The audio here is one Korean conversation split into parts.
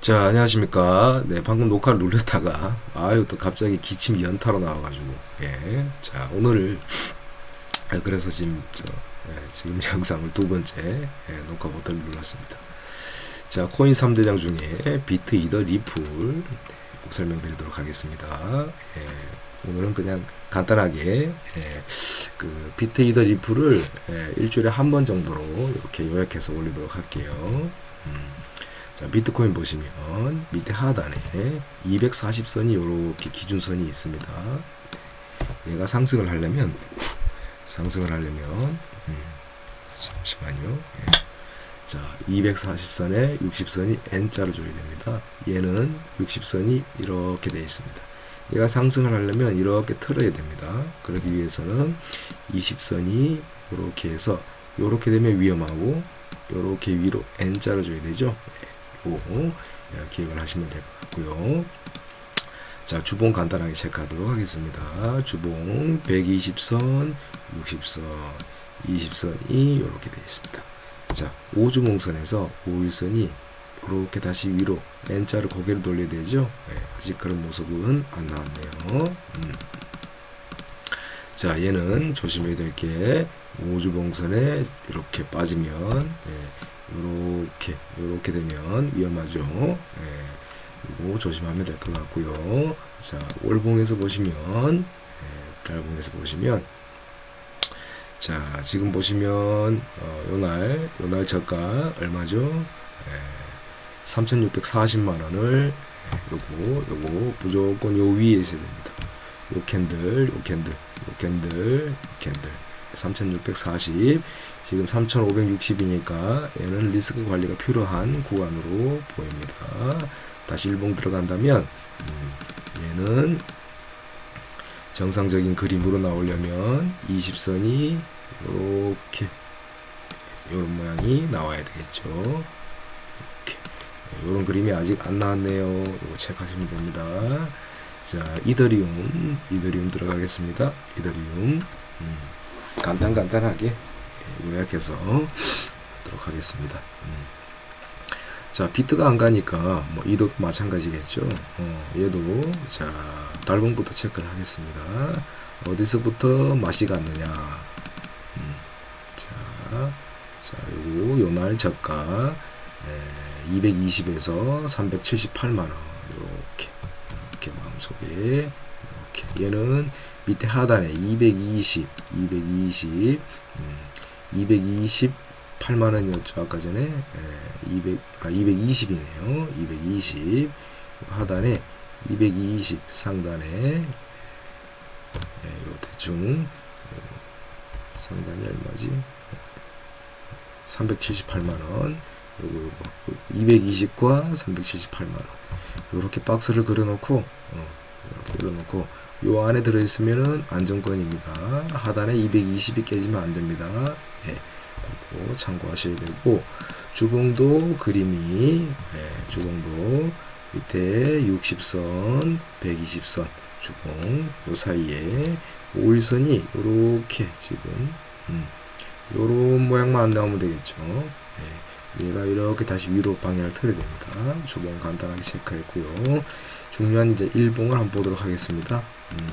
자, 안녕하십니까. 네, 방금 녹화를 눌렀다가, 아유, 또 갑자기 기침 연타로 나와가지고, 예. 자, 오늘, 예, 그래서 지금, 저, 예, 지금 영상을 두 번째, 예, 녹화 버튼을 눌렀습니다. 자, 코인 3대장 중에 비트 이더 리플, 네, 꼭 설명드리도록 하겠습니다. 예, 오늘은 그냥 간단하게, 예, 그, 비트 이더 리플을, 예, 일주일에 한 번 정도로 이렇게 요약해서 올리도록 할게요. 음. 자, 비트코인 보시면 밑에 하단에 240선이 이렇게 기준선이 있습니다. 얘가 상승을 하려면 상승을 하려면 음, 잠시만요. 예. 자, 240선에 60선이 N자로 줘야 됩니다. 얘는 60선이 이렇게 되어 있습니다. 얘가 상승을 하려면 이렇게 틀어야 됩니다. 그러기 위해서는 20선이 이렇게 해서 이렇게 되면 위험하고 이렇게 위로 N자로 줘야 되죠. 예. 고 예, 기억을 하시면 될 것 같고요. 자, 주봉 간단하게 체크하도록 하겠습니다. 주봉 120선, 60선, 20선이 이렇게 되어 있습니다. 자, 5주봉선에서 5일선이 이렇게 다시 위로 N자로 고개를 돌려야 되죠. 네, 아직 그런 모습은 안 나왔네요. 음. 자, 얘는 조심해야 될 게 5주봉선에 이렇게 빠지면 예, 요렇게 요렇게 되면 위험하죠. 예, 이거 조심하면 될 것 같고요. 자 월봉에서 보시면 예, 달봉에서 보시면 자 지금 보시면 어, 요날 요날 저가 얼마죠? 예, 3,640만 원을 예, 요거 요거 무조건 요 위에 있어야 됩니다. 요 캔들 요 캔들 요 캔들 요 캔들 3640 지금 3560이니까 얘는 리스크 관리가 필요한 구간으로 보입니다. 다시 일봉 들어간다면 음, 얘는 정상적인 그림으로 나오려면 20선이 이렇게 이런 모양이 나와야 되겠죠. 이런 그림이 아직 안 나왔네요. 이거 체크하시면 됩니다. 자 이더리움 이더리움 들어가겠습니다. 이더리움. 음. 간단 간단하게 예, 요약해서 하도록 하겠습니다. 음. 자 비트가 안 가니까 뭐 이도 마찬가지겠죠. 어, 얘도 자 달봉부터 체크를 하겠습니다. 어디서부터 맛이 갔느냐. 음. 자, 자 요거 요날 저가 예, 220에서 378만 원 이렇게 이렇게 마음속에 이렇게 얘는 밑에 하단에 220, 220, 음, 228만 원이었죠 아까 전에 에, 200, 아 220이네요. 220 하단에 220 상단에 에, 요 대충 요 상단이 얼마지? 378만 원. 요거 요거 220과 378만 원. 요렇게 박스를 그려 놓고 어, 이렇게 그려 놓고 요 안에 들어있으면은 안정권입니다. 하단에 220이 깨지면 안 됩니다. 예, 그거 참고하셔야 되고 주봉도 그림이 예, 주봉도 밑에 60선, 120선 주봉 요 사이에 5일선이 요렇게 지금 음, 요런 모양만 안 나오면 되겠죠. 예, 얘가 이렇게 다시 위로 방향을 틀어야 됩니다. 주봉 간단하게 체크했고요. 중요한 이제 일봉을 한번 보도록 하겠습니다. 음,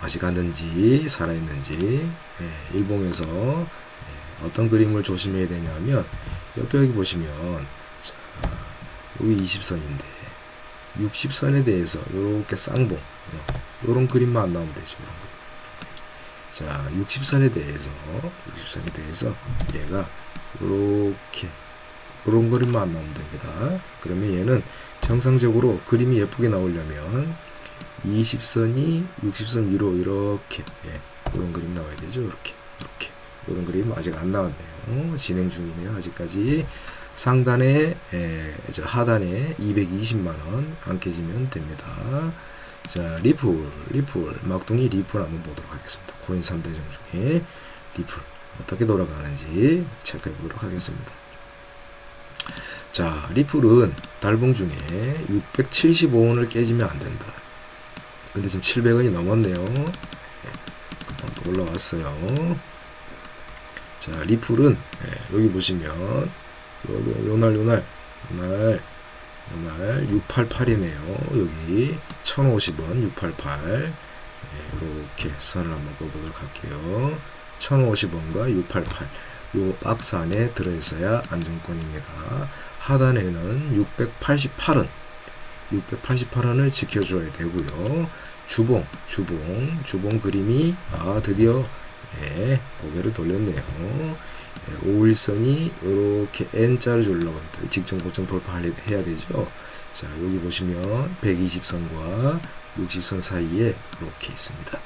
맛이 갔는지 살아있는지 예, 일봉에서 예, 어떤 그림을 조심해야 되냐면 옆에 여기 보시면 자, 여기 20선인데 60선에 대해서 이렇게 쌍봉 이런 어, 그림만 안 나오면 되죠. 자 60선에 대해서 60선에 대해서 얘가 이렇게 이런 그림만 안 나오면 됩니다. 그러면 얘는 정상적으로 그림이 예쁘게 나오려면 20선이 60선 위로 이렇게 예, 이런 그림 나와야 되죠. 이렇게 이렇게 이런 그림 아직 안 나왔네요. 진행 중이네요. 아직까지 상단에 예, 저 하단에 220만 원 안 깨지면 됩니다. 자 리플 리플 막둥이 리플 한번 보도록 하겠습니다. 코인 3대장 중에 리플 어떻게 돌아가는지 체크해 보도록 하겠습니다. 자 리플은 달봉 중에 675원을 깨지면 안 된다. 근데 지금 700원이 넘었네요. 금방 또 올라왔어요. 자, 리플은 예, 여기 보시면 요, 요, 날 요날 요날 오늘 688이네요. 여기 1050원 688 이렇게 선을 한번 꺼보도록 할게요. 1050원과 688 요 박스 안에 들어있어야 안정권입니다. 하단에는 688원 688원을 지켜줘야 되고요. 주봉, 주봉, 주봉 그림이 아 드디어 예, 고개를 돌렸네요. 예, 5일선이 이렇게 N자를 올라갑니다. 직전 고점 돌파해야 되죠. 자 여기 보시면 120선과 60선 사이에 이렇게 있습니다.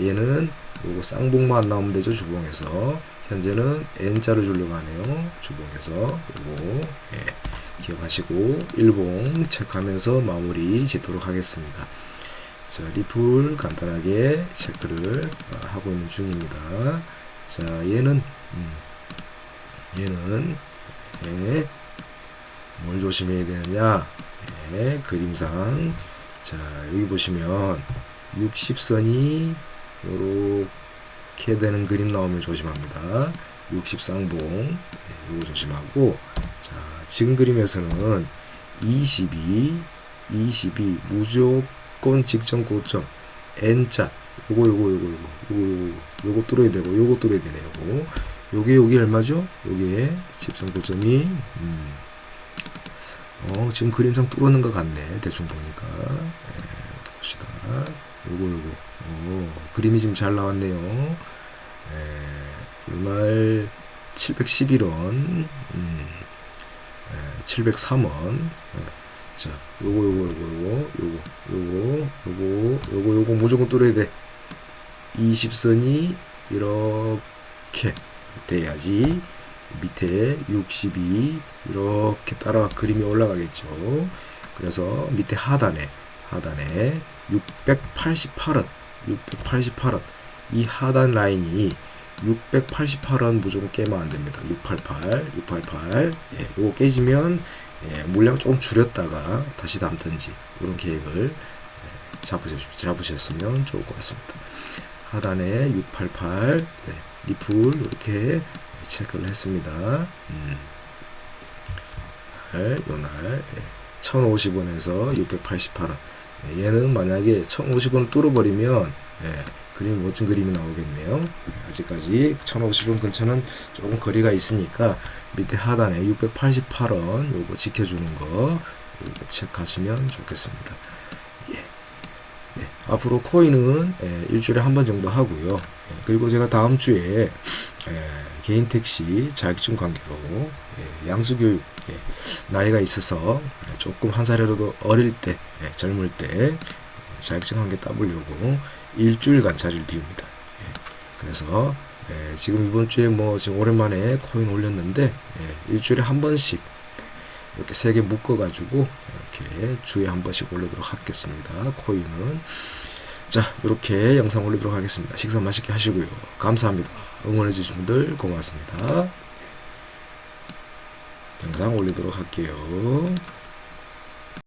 얘는 요거 쌍봉만 안 나오면 되죠 주봉에서 현재는 N자를 주려고 하네요 주봉에서 요거 예, 기억하시고 일봉 체크하면서 마무리 짓도록 하겠습니다. 자 리플 간단하게 체크를 어, 하고 있는 중입니다. 자 얘는 음, 얘는 예, 뭘 조심해야 되느냐? 예, 그림상. 자 여기 보시면 60선이 요렇게 되는 그림 나오면 조심합니다. 60쌍봉 예, 요거 조심하고 자 지금 그림에서는 22 22 무조건 직전 고점 N자 요거 요거 요거 요거 요거 요거 요거 뚫어야 되고 요거 뚫어야 되네 요거 요게 요게 얼마죠? 요게 직전 고점이 음. 어 지금 그림상 뚫어는 것 같네 대충 보니까. 예, 봅시다. 요거 요거. 오, 그림이 지금 잘 나왔네요. 예, 요날 711원 음, 예, 703원 예. 자, 요거 요거 요거 요거 요거 요거 요거 요거 요거 무조건 뚫어야 돼. 20선이 이렇게 돼야지 밑에 62 이렇게 따라 그림이 올라가겠죠. 그래서 밑에 하단에 하단에 688원 688원 이 하단 라인이 688원 무조건 깨면 안 됩니다. 688 688 예, 요거 깨지면 예, 물량 조금 줄였다가 다시 담든지 이런 계획을 예, 잡으셨, 잡으셨으면 좋을 것 같습니다. 하단에 688 네, 리플 이렇게 체크를 했습니다. 음, 날, 요날 예, 1050원에서 688원 예, 얘는 만약에 1050원 뚫어버리면 예, 그림 멋진 그림이 나오겠네요. 예, 아직까지 1050원 근처는 조금 거리가 있으니까 밑에 하단에 688원 요거 지켜주는 거 체크하시면 좋겠습니다. 예. 네, 앞으로 코인은 예, 일주일에 한 번 정도 하고요. 예, 그리고 제가 다음 주에 예, 개인 택시 자격증 관계로 예, 양수교육 예, 나이가 있어서 예, 조금 한 살이라도 어릴 때 예, 젊을 때 예, 자격증 한 개 따보려고 일주일간 자리를 비웁니다. 예, 그래서 예, 지금 이번 주에 뭐 지금 오랜만에 코인 올렸는데 예, 일주일에 한 번씩 예, 이렇게 세 개 묶어 가지고 이렇게 주에 한 번씩 올리도록 하겠습니다. 코인은 자 이렇게 영상 올리도록 하겠습니다. 식사 맛있게 하시고요. 감사합니다. 응원해 주신 분들 고맙습니다. 영상 올리도록 할게요.